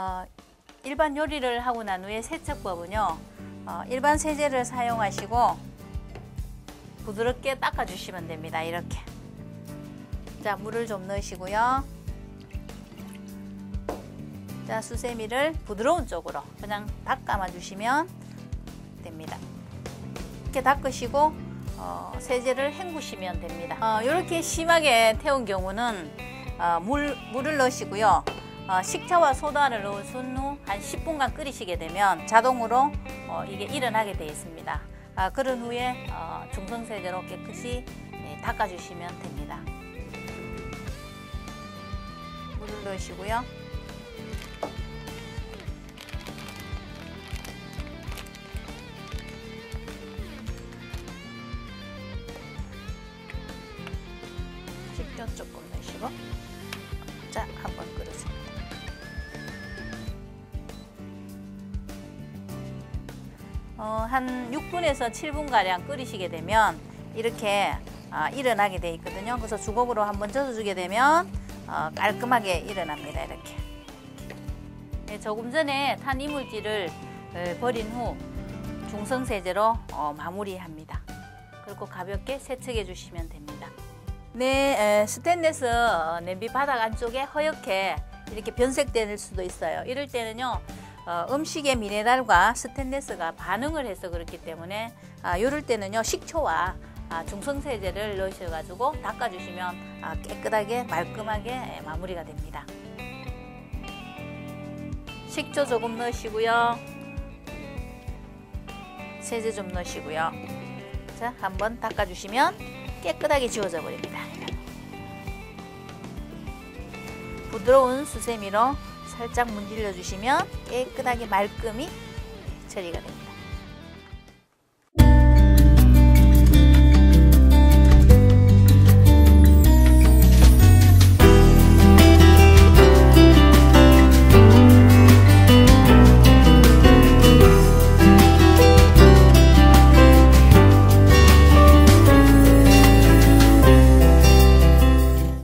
어, 일반 요리를 하고 난 후에 세척법은요. 어, 일반 세제를 사용하시고 부드럽게 닦아주시면 됩니다. 이렇게. 자, 물을 좀 넣으시고요. 자, 수세미를 부드러운 쪽으로 그냥 닦아마 주시면 됩니다. 이렇게 닦으시고 어, 세제를 헹구시면 됩니다. 어, 이렇게 심하게 태운 경우는 어, 물, 물을 넣으시고요. 어, 식차와 소다를 넣으신 후 한 10분간 끓이시게 되면 자동으로 어, 이게 일어나게 되어 있습니다. 아, 그런 후에 어, 중성세제로 깨끗이 네, 닦아주시면 됩니다. 물을 넣으시고요. 식초 조금 넣으시고 자, 한번 끓여줍니다. 어, 한 6분에서 7분가량 끓이시게 되면 이렇게 어, 일어나게 돼 있거든요. 그래서 주걱으로 한번 젖어주게 되면 어, 깔끔하게 일어납니다. 이렇게. 네, 조금 전에 탄 이물질을 에, 버린 후 중성세제로 어, 마무리합니다. 그리고 가볍게 세척해 주시면 됩니다. 네, 에, 스테인레스 어, 냄비 바닥 안쪽에 허옇게 이렇게 변색될 수도 있어요. 이럴 때는요, 어, 음식의 미네랄과 스테인레스가 반응을 해서 그렇기 때문에 아, 이럴 때는요, 식초와 아, 중성세제를 넣으셔가지고 닦아주시면 아, 깨끗하게 말끔하게 에, 마무리가 됩니다. 식초 조금 넣으시고요. 세제 좀 넣으시고요. 자, 한번 닦아주시면 깨끗하게 지워져 버립니다. 부드러운 수세미로 살짝 문질러 주시면 깨끗하게 말끔히 처리가 됩니다.